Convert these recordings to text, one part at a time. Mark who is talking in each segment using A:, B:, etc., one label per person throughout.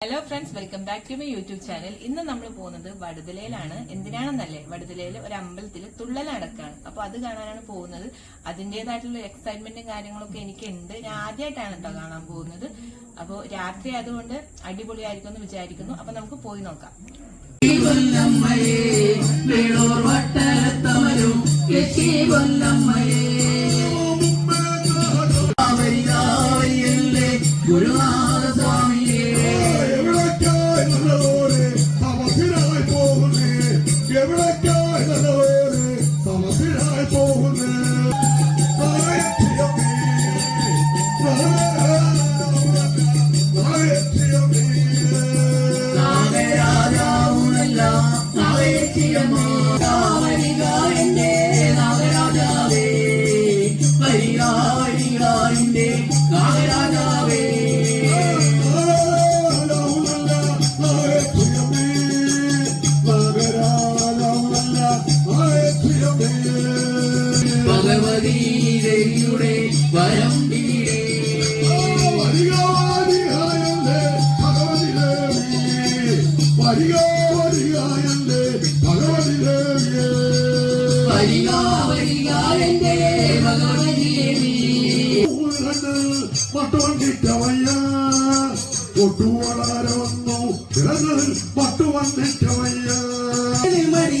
A: Hello friends welcome back to my YouTube channel ഇന്ന് നമ്മൾ പോകുന്നത് വടുതലയിലാണ്. എന്തിനാണെന്നല്ലേ? വടുതലയിൽ ഒരു അമ്പലത്തിൽ തുള്ളൽ നടക്കാണ്. അപ്പൊ അത് കാണാനാണ് പോകുന്നത്. അതിന്റേതായിട്ടുള്ള എക്സൈറ്റ്മെന്റും കാര്യങ്ങളൊക്കെ എനിക്കുണ്ട്. ഞാൻ ആദ്യമായിട്ടാണ് കേട്ടോ കാണാൻ പോകുന്നത്. അപ്പോൾ രാത്രി അതുകൊണ്ട് അടിപൊളിയായിരിക്കും എന്ന് വിചാരിക്കുന്നു. അപ്പൊ നമുക്ക് പോയി നോക്കാം.
B: ഭഗവതി ദേവിയുടെ വരം
C: പട്ടുവന്നിട്ടവയ്യ ഒട്ടുവളാര വന്നു. കിടന്നതിൽ പട്ടുവന്നിട്ടവയ്യ
B: മടി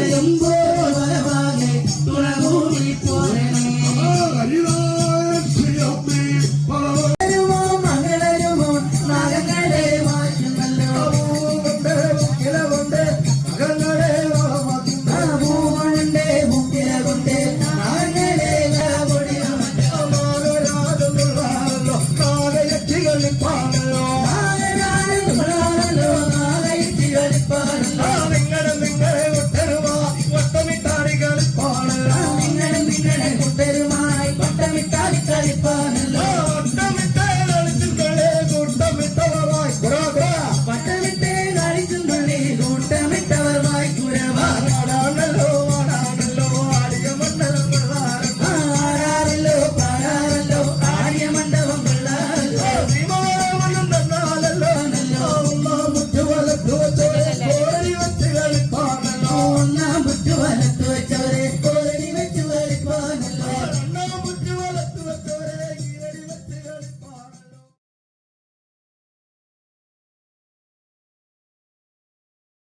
C: Yes.